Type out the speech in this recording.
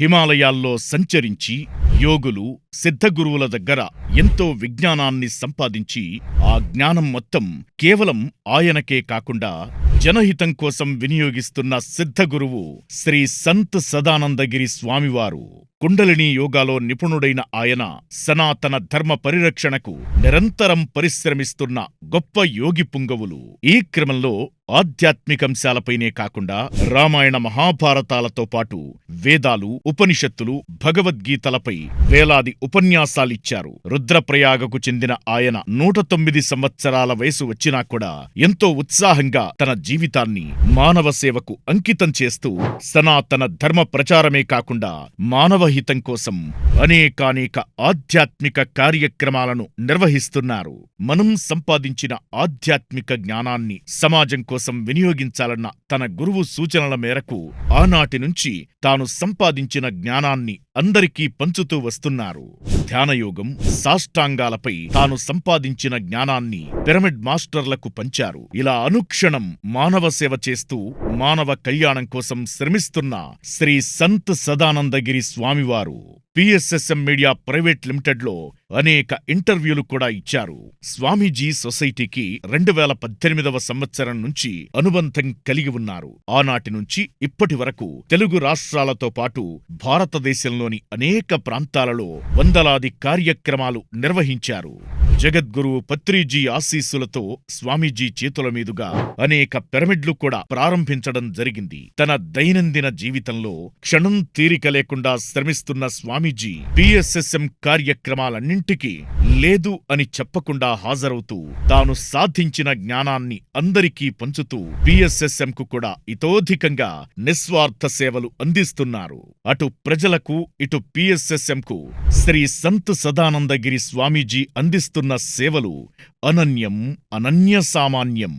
హిమాలయాల్లో సంచరించి యోగులు సిద్ధగురువుల దగ్గర ఎంతో విజ్ఞానాన్ని సంపాదించి ఆ జ్ఞానం మొత్తం కేవలం ఆయనకే కాకుండా జనహితం కోసం వినియోగిస్తున్న సిద్ధగురువు శ్రీ సంత్ సదానందగిరి స్వామివారు. కుండలిని యోగాలో నిపుణుడైన ఆయన సనాతన ధర్మ పరిరక్షణకు నిరంతరం పరిశ్రమిస్తున్న గొప్ప యోగి పుంగవులు. ఈ క్రమంలో ఆధ్యాత్మికంశాలపైనే కాకుండా రామాయణ మహాభారతాలతో పాటు వేదాలు ఉపనిషత్తులు భగవద్గీతలపై వేలాది ఉపన్యాసాలిచ్చారు. రుద్రప్రయాగకు చెందిన ఆయన నూట తొమ్మిది సంవత్సరాల వయసు వచ్చినా కూడా ఎంతో ఉత్సాహంగా తన జీవితాన్ని మానవ సేవకు అంకితం చేస్తూ సనాతన ధర్మ ప్రచారమే కాకుండా మానవ మానవహితం కోసం అనేకానేక ఆధ్యాత్మిక కార్యక్రమాలను నిర్వహిస్తున్నారు. మనం సంపాదించిన ఆధ్యాత్మిక జ్ఞానాన్ని సమాజం కోసం వినియోగించాలన్న తన గురువు సూచనల మేరకు ఆనాటి నుంచి తాను సంపాదించిన జ్ఞానాన్ని అందరికీ పంచుతూ వస్తున్నారు. ధ్యానయోగం సాష్టాంగాలపై తాను సంపాదించిన జ్ఞానాన్ని పిరమిడ్ మాస్టర్లకు పంచారు. ఇలా అనుక్షణం మానవ సేవ చేస్తూ మానవ కళ్యాణం కోసం శ్రమిస్తున్న శ్రీ సంత్ సదానందగిరి స్వామివారు. పిఎస్ఎస్ఎం మీడియా ప్రైవేట్ లిమిటెడ్లో అనేక ఇంటర్వ్యూలు కూడా ఇచ్చారు. స్వామీజీ సొసైటీకి రెండు వేల పద్దెనిమిదవ సంవత్సరం నుంచి అనుబంధం కలిగి ఉన్నారు. ఆనాటి నుంచి ఇప్పటి వరకు తెలుగు రాష్ట్రాలతో పాటు భారతదేశంలోని అనేక ప్రాంతాలలో వందలాది కార్యక్రమాలు నిర్వహించారు. జగద్గురువు పత్రిజీ ఆశీస్సులతో స్వామీజీ చేతుల మీదుగా అనేక పిరమిడ్లు కూడా ప్రారంభించడం జరిగింది. తన దైనందిన జీవితంలో క్షణం తీరిక లేకుండా శ్రమిస్తున్న స్వామి స్వామీజీ పిఎస్ఎస్ఎం కార్యక్రమాలన్నింటికీ లేదు అని చెప్పకుండా హాజరవుతూ తాను సాధించిన జ్ఞానాన్ని అందరికీ పంచుతూ పిఎస్ఎస్ఎం కు కూడా ఇతోధికంగా నిస్వార్థ సేవలు అందిస్తున్నారు. అటు ప్రజలకు ఇటు పిఎస్ఎస్ఎం కు శ్రీ సంత్ సదానందగిరి స్వామీజీ అందిస్తున్న సేవలు అనన్యం అనన్య సామాన్యం.